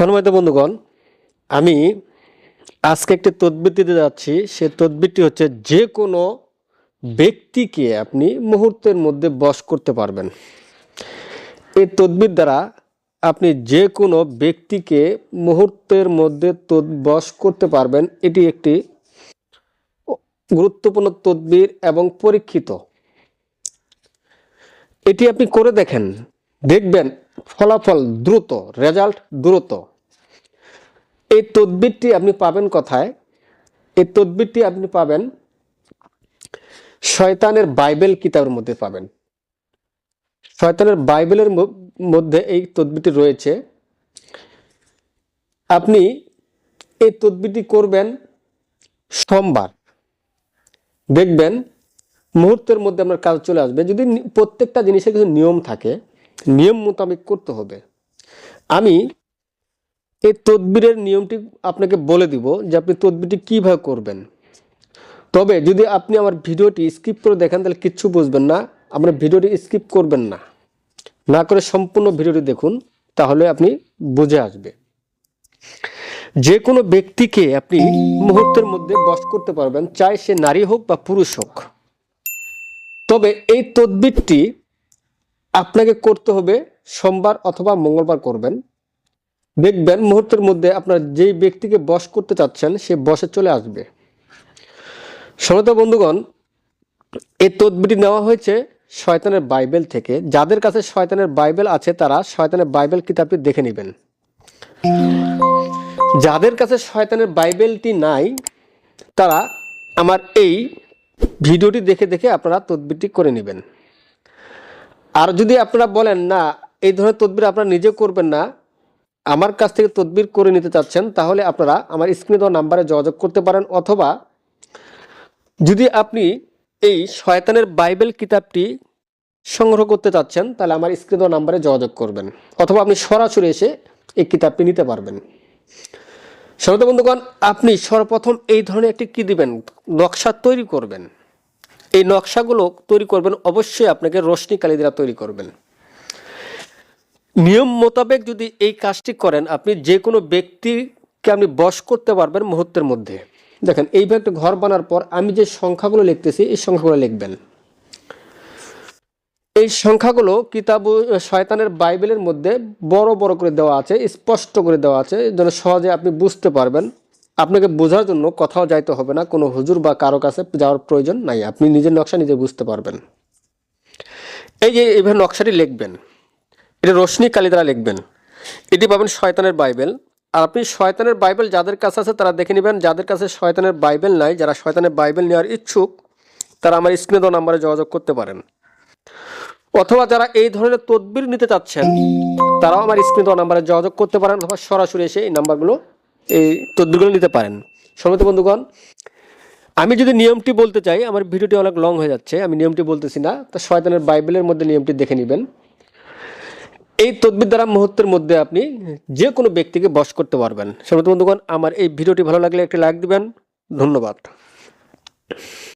সম্মানিত বন্ধুগণ, আমি আজকে একটি তদবির দিতে যাচ্ছি। সে তদবিরটি হচ্ছে যে কোনো ব্যক্তিকে আপনি মুহূর্তের মধ্যে বশ করতে পারবেন। এই তদবির দ্বারা আপনি যে কোনো ব্যক্তিকে মুহূর্তের মধ্যে তদ- বশ করতে পারবেন। এটি একটি গুরুত্বপূর্ণ তদবির এবং পরীক্ষিত। এটি আপনি করে দেখেন, দেখবেন ফলাফল দ্রুত রেজাল্ট দ্রুত। এই তদবিরটি আপনি পাবেন কথায়? এই তদবিরটি আপনি পাবেন শয়তানের বাইবেল কিতাবের মধ্যে পাবেন। শয়তানের বাইবেলের মধ্যে এই তদবিরটি রয়েছে। আপনি এই তদবিরটি করবেন সোমবার। দেখবেন মুহূর্তের মধ্যে আপনার কাজ চলে আসবে। যদি প্রত্যেকটা জিনিসের কিছু নিয়ম থাকে নিয়ম মোতাবেক করতে হবে। আমি এই তদবিরের নিয়মটি আপনাকে বলে দিব যে আপনি তদবিরটি কীভাবে করবেন। তবে যদি আপনি আমার ভিডিওটি স্কিপ করে দেখেন, তাহলে কিচ্ছু বুঝবেন না। আপনার ভিডিওটি স্কিপ করবেন না। না করে সম্পূর্ণ ভিডিওটি দেখুন, তাহলে আপনি বুঝে আসবে। যে কোনো ব্যক্তিকে আপনি মুহূর্তের মধ্যে বশ করতে পারবেন, চাই সে নারী হোক বা পুরুষ হোক। তবে এই তদবিরটি আপনাকে করতে হবে সোমবার অথবা মঙ্গলবার করবেন। দেখবেন মুহূর্তের মধ্যে আপনার যেই ব্যক্তিকে বশ করতে চাচ্ছেন, সে বসে চলে আসবে। শোনত বন্ধুগণ এই তদবিরটি নেওয়া হয়েছে শয়তানের বাইবেল থেকে। যাদের কাছে শয়তানের বাইবেল আছে, তারা শয়তানের বাইবেল কিতাবটি দেখে নেবেন। যাদের কাছে শয়তানের বাইবেলটি নাই, তারা আমার এই ভিডিওটি দেখে দেখে আপনারা তদবিরটি করে নেবেন। আর যদি আপনারা বলেন, না, এই ধরনের তদবির আপনারা নিজে করবেন না, আমার কাছ থেকে তদবির করে নিতে চাচ্ছেন, তাহলে আপনারা আমার স্ক্রিনে দেওয়া নাম্বারে যোগাযোগ করতে পারেন। অথবা যদি আপনি এই শয়তানের বাইবেল কিতাবটি সংগ্রহ করতে চাচ্ছেন, তাহলে আমার স্ক্রিনে দেওয়া নাম্বারে যোগাযোগ করবেন। অথবা আপনি সরাসরি এসে এই কিতাবটি নিতে পারবেন। শ্রোতা বন্ধুগণ, আপনি সর্বপ্রথম এই ধরনের একটি কি দিবেন? নকশা তৈরি করবেন। এই নকশাগুলো তৈরি করবেন, অবশ্যই আপনাকে রোশনি কালি দ্বারা তৈরি করবেন। নিয়ম মোতাবেক যদি এই কাজটি করেন, আপনি যে কোনো ব্যক্তিকে আপনি বশ করতে পারবেন মুহূর্তের মধ্যে। দেখেন এইভাবে একটা ঘর বানার পর আমি যে সংখ্যাগুলো লিখতেছি, এই সংখ্যাগুলো লিখবেন। এই সংখ্যাগুলো কিতাব শয়তানের বাইবেলের মধ্যে বড় বড় করে দেওয়া আছে, স্পষ্ট করে দেওয়া আছে, যেন সহজে আপনি বুঝতে পারবেন। আপনাকে বোঝার জন্য কোথাও যাইতে হবে না, কোনো হুজুর বা কারও কাছে যাওয়ার প্রয়োজন নাই, আপনি নিজের নকশা নিজে বুঝতে পারবেন। এই যে এইভাবে নকশাটি লিখবেন, এটা রশ্মি কালি দ্বারা লিখবেন, এটি পাবেন শয়তানের বাইবেল। আর আপনি শয়তানের বাইবেল যাদের কাছে আছে তারা দেখে নেবেন, যাদের কাছে শয়তানের বাইবেল নাই, যারা শয়তানের বাইবেল নেওয়ার ইচ্ছুক, তারা আমার স্ক্রিনে দেওয়া নাম্বারে যোগাযোগ করতে পারেন। অথবা যারা এই ধরনের তদবির নিতে চাচ্ছেন, তারাও আমার স্ক্রিনে দেওয়া নাম্বারে যোগাযোগ করতে পারেন, অথবা সরাসরি এসে এই নাম্বারগুলো এই তদবিরগুলো নিতে পারেন। সমিত বন্ধুগণ, আমি যদি নিয়মটি বলতে চাই, আমার ভিডিওটি অনেক লং হয়ে যাচ্ছে, আমি নিয়মটি বলতেছি না, তা শয়তানের বাইবেলের মধ্যে নিয়মটি দেখে নেবেন। এই তদ্বির দ্বারা মুহূর্তের মধ্যে আপনি যে কোনো ব্যক্তিকে বশ করতে পারবেন। সমিত বন্ধুগণ, আমার এই ভিডিওটি ভালো লাগলে একটি লাইক দিবেন। ধন্যবাদ।